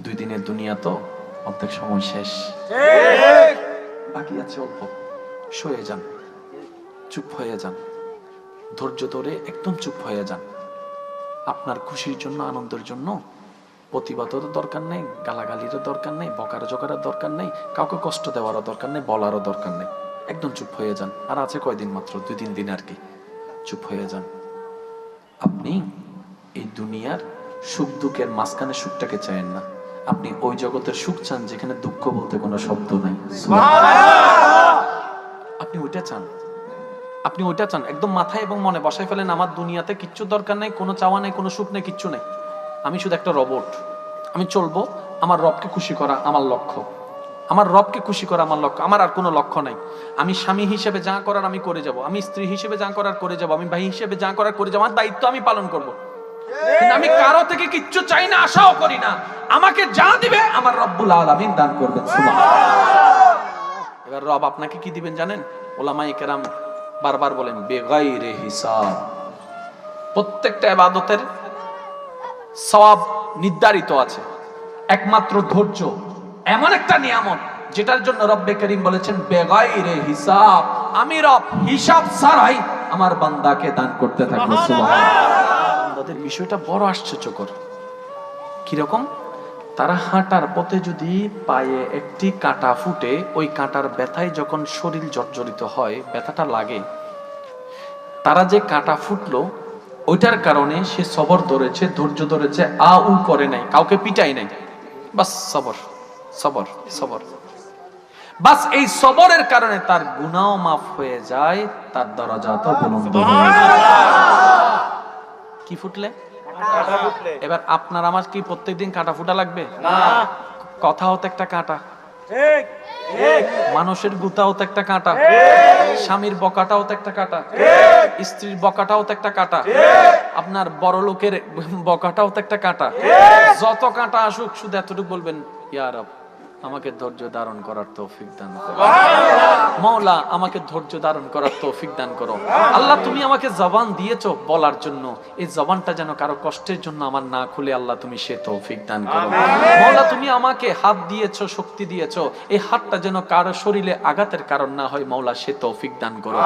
দুই দিনের দুনিয়া তো অর্ধেক সময় শেষ। বাকি আছে অল্প। সয়ে যান। চুপ হয়ে যান। ধৈর্য ধরে একদম চুপ হয়ে যান। আপনার খুশির জন্য আনন্দের জন্য প্রতিবাদেরও দরকার নেই গালাগালিরও দরকার নেই বকার জোকারের দরকার নেই কাউকে কষ্ট দেওয়ারও দরকার নেই বলারও দরকার নেই। একদম চুপ হয়ে যান। আর আছে কয়দিন মাত্র? দুই তিন দিন আর কি। চুপ হয়ে যান। আপনি এই দুনিয়ার সুখ দুঃখের মাঝখানে সুখটাকে চায়েন না। আপনি ওই জগতের সুখ চান যেখানে দুঃখ বলতে কোনো শব্দ নাই। আপনি ওইটা চান। আপনি ওইটা চান। একদম মাথায় এবং মনে, বসায় ফেলেন আমার দুনিয়াতে কিচ্ছু দরকার নেই, কোনো চাওয়া নেই, কোনো সুখ নেই, কিচ্ছু নেই। আমি শুধু একটা রবট। আমি চলবো আমার রবকে খুশি করা আমার লক্ষ্য। আমার রবকে খুশি করা আমার লক্ষ্য। আমার আর কোনো লক্ষ্য নাই। আমি স্বামী হিসেবে যা করার আমি করে যাব। আমি স্ত্রী হিসেবে যা করার করে যাব। আমি ভাই হিসেবে যা করার করে যাব। আমার দায়িত্ব আমি পালন করব। কিন্তু আমি কারও থেকে কিচ্ছু চাই না আশাও করি না। আমাকে যা দিবে আমার রব্বুল আলামিন দান করবেন। এবার রব আপনাকে কি দিবেন জানেন? ওলামাই কেরাম বারবার বলেন বেগাইরে হিসাব। প্রত্যেকটা ইবাদতের সওয়াব নির্ধারিত আছে। একমাত্র ধৈর্য এমন একটা নিয়ামত যেটার জন্য রব্বে করিম বলেছেন বেগাইরে হিসাব। আমি রব হিসাব ছাড়াই আমার বান্দাকে দান করতে থাকব বান্দাদের বিষয়টা বড় আশ্চর্যকর। কীরকম? তারা হাঁটার পথে যদি পায়ে একটি কাঁটা ফুটে, ওই কাঁটার ব্যথায় যখন শরীর জর্জরিত হয়, ব্যথাটা লাগে। তারা যে কাঁটা ফুটলো, ওইটার কারণে সে সবর ধরেছে, ধৈর্য ধরেছে, আ, উ করে নাই, কাউকে পিটাই নাই। বাস, সবর সবর সবর। বাস, এই সবরের কারণে তার গুনাও মাফ হয়ে যায়, তার দরজা তো যায়। কি ফুটলে? এবার আপনার আমার কি প্রত্যেকদিন কাঁটা ফুটা লাগবে? কথা হতো একটা কাঁটা। মানুষের গুতাও তো একটা কাঁটা। স্বামীর বকাটাও তো একটা কাঁটা। স্ত্রীর বকাটাও তো একটা কাঁটা। আপনার বড় লোকের বকাটাও তো একটা কাঁটা। যত কাঁটা আসুক শুধু এতটুকু বলবেন ইয়ার আমাকে ধৈর্য ধারণ করার তৌফিক দান করো। মৌলা আমাকে ধৈর্য ধারণ করার তৌফিক দান করো। আল্লাহ তুমি আমাকে জবান দিয়েছ বলার জন্য। এই জবানটা যেন কারও কষ্টের জন্য আমার না খুলে আল্লাহ তুমি সে তৌফিক দান করো। মৌলা তুমি আমাকে হাত দিয়েছ শক্তি দিয়েছ। এই হাতটা যেন কারও শরীরে আঘাতের কারণ না হয় মৌলা সে তৌফিক দান করো।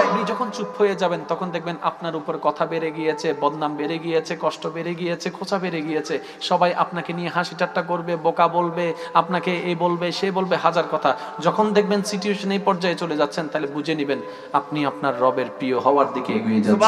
আপনি যখন চুপ হয়ে যাবেন তখন দেখবেন আপনার উপর কথা বেড়ে গিয়েছে বদনাম বেড়ে গিয়েছে কষ্ট বেড়ে গিয়েছে খোঁচা বেড়ে গিয়েছে। সবাই আপনাকে নিয়ে হাসি ঠাট্টা করবে বোকা বলবে আপনাকে এ বলবে, সে বলবে হাজার কথা। যখন দেখবেন সিচুয়েশন এই পর্যায়ে চলে যাচ্ছেন, তাহলে বুঝে নিবেন আপনি আপনার রবের প্রিয় হওয়ার দিকে এগিয়ে যাচ্ছেন।